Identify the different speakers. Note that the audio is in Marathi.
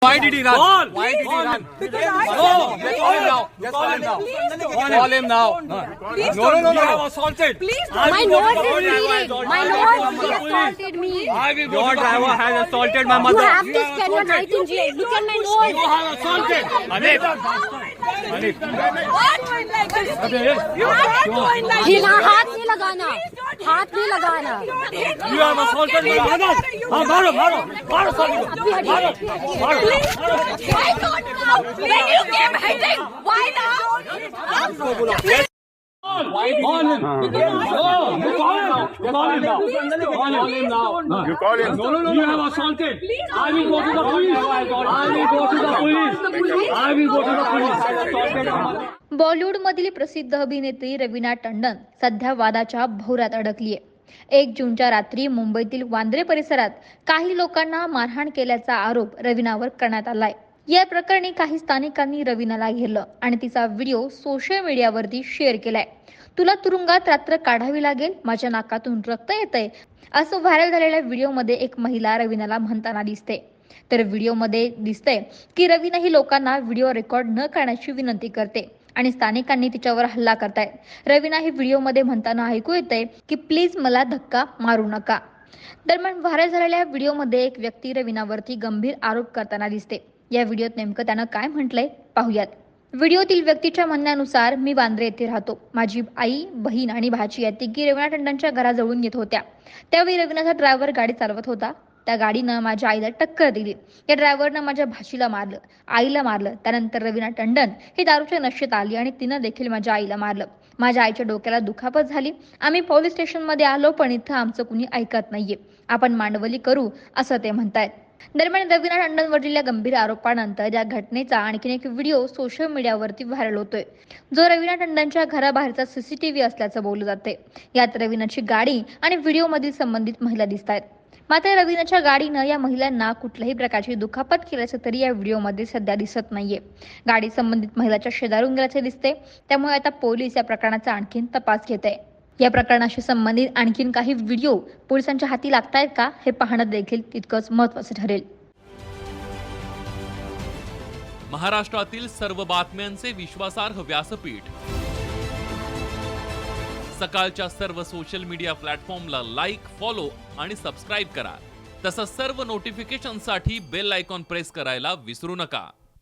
Speaker 1: Why did he run?
Speaker 2: Call.
Speaker 1: Why did he
Speaker 2: Call
Speaker 1: run?
Speaker 2: him.
Speaker 3: Because I
Speaker 1: No,
Speaker 3: have-
Speaker 1: just call him now. Just call him now. Call him now.
Speaker 3: Please
Speaker 1: No, no, no,
Speaker 2: You
Speaker 1: no.
Speaker 2: have assaulted.
Speaker 3: Please
Speaker 2: I
Speaker 3: don't.
Speaker 4: My
Speaker 2: will go
Speaker 4: nose
Speaker 2: to the
Speaker 4: is
Speaker 2: police.
Speaker 4: bleeding. My
Speaker 2: I will
Speaker 4: nose
Speaker 2: go to the
Speaker 4: he
Speaker 2: police.
Speaker 4: assaulted me.
Speaker 2: I will go
Speaker 1: Your
Speaker 2: to the
Speaker 1: driver
Speaker 2: police.
Speaker 1: has assaulted my
Speaker 4: You
Speaker 1: mother.
Speaker 4: have
Speaker 2: You
Speaker 4: to
Speaker 2: have
Speaker 4: spend one
Speaker 2: assaulted.
Speaker 4: night in jail.
Speaker 3: please
Speaker 4: Look at
Speaker 3: don't
Speaker 4: my
Speaker 3: push
Speaker 4: nose.
Speaker 2: You have assaulted.
Speaker 1: Hanif.
Speaker 3: Hanif. What? Like this. You can't go in like
Speaker 4: G
Speaker 3: this.
Speaker 4: हाँ, हाथ नहीं लगाना हाथ नहीं लगाना
Speaker 2: my mother. हाँ, मारो
Speaker 4: हटिए,
Speaker 2: मारो
Speaker 4: हटिए, हटिए।
Speaker 2: मारो बॉलिवूड
Speaker 5: मधील प्रसिद्ध अभिनेत्री रवीना टंडन सध्या वादाच्या भोवऱ्यात अडकलीय एक जूनच्या रात्री मुंबईतील वांद्रे परिसरात काही लोकांना मारहाण केल्याचा आरोप रवीनावर करण्यात आलाय या प्रकरणी काही स्थानिकांनी रवीनाला घेरलं आणि तिचा व्हिडिओ सोशल मीडियावरती शेअर केलाय तुला तुरुंगात रात्र काढावी लागेल माझ्या नाकातून रक्त येतंय. असं व्हायरल झालेल्या व्हिडिओमध्ये एक महिला रवीनाला म्हणताना दिसते. तर व्हिडिओमध्ये दिसतंय की रवीना ही लोकांना व्हिडिओ रेकॉर्ड न करण्याची विनंती करते आणि स्थानिकांनी तिच्यावर हल्ला करतायत रवीना ही व्हिडिओमध्ये म्हणताना ऐकू येतंय की प्लीज मला धक्का मारू नका. दरम्यान व्हायरल झालेल्या व्हिडिओमध्ये एक व्यक्ती रवीनावरती गंभीर आरोप करताना दिसते. या व्हिडिओत नेमकं त्यानं काय म्हटलंय? पाहूयात. व्हिडिओतील व्यक्तीच्या म्हणण्यानुसार मी वांद्रे येथे राहतो. माझी आई बहीण आणि भाची या तिघी रवीना टंडनच्या घराजवळून येत होत्या. त्यावेळी रवीनाचा ड्रायव्हर गाडी चालवत होता. त्या गाडीनं माझ्या आईला टक्कर दिली. या ड्रायव्हरनं माझ्या भाचीला मारलं आईला मारलं. त्यानंतर रवीना टंडन हे दारूच्या नशेत आली आणि तिनं देखील माझ्या आईला मारलं. माझ्या आईच्या डोक्याला दुखापत झाली. आम्ही पोलीस स्टेशनमध्ये आलो पण इथं आमचं कुणी ऐकत नाहीये. आपण मांडवली करू असं ते म्हणतायत. दरम्यान रवीना टंडनवरील गंभीर आरोपानंतर या घटनेचा आणखीन एक व्हिडिओ सोशल मीडियावरती व्हायरल होतोय. जो रवीना टंडनच्या घराबाहेरचा सीसीटीव्ही असल्याचं बोललं जाते यात रवीनाची गाडी आणि व्हिडिओमधील संबंधित महिला दिसत आहेत मात्र रवीनाच्या गाडीनं या महिलांना कुठल्याही प्रकारची दुखापत केल्याचं तरी या व्हिडिओमध्ये सध्या दिसत नाहीये. गाडी संबंधित महिलाच्या शेजारून गेल्याचे दिसते त्यामुळे आता पोलीस या प्रकरणाचा आणखीन तपास घेत आहे. या प्रकरणाशी संबंधित आणखीन काही व्हिडिओ पोलिसांच्या हाती लागतायत का हे पाहणं देखील तितकंच महत्वाचं ठरेल.
Speaker 6: महाराष्ट्रातील सर्व बातम्यांचे विश्वासार्ह व्यासपीठ. सकाळच्या सर्व सोशल मीडिया प्लॅटफॉर्मला लाईक फॉलो आणि सबस्क्राईब करा. तसंच सर्व नोटिफिकेशनसाठी बेल आयकॉन प्रेस करायला विसरू नका.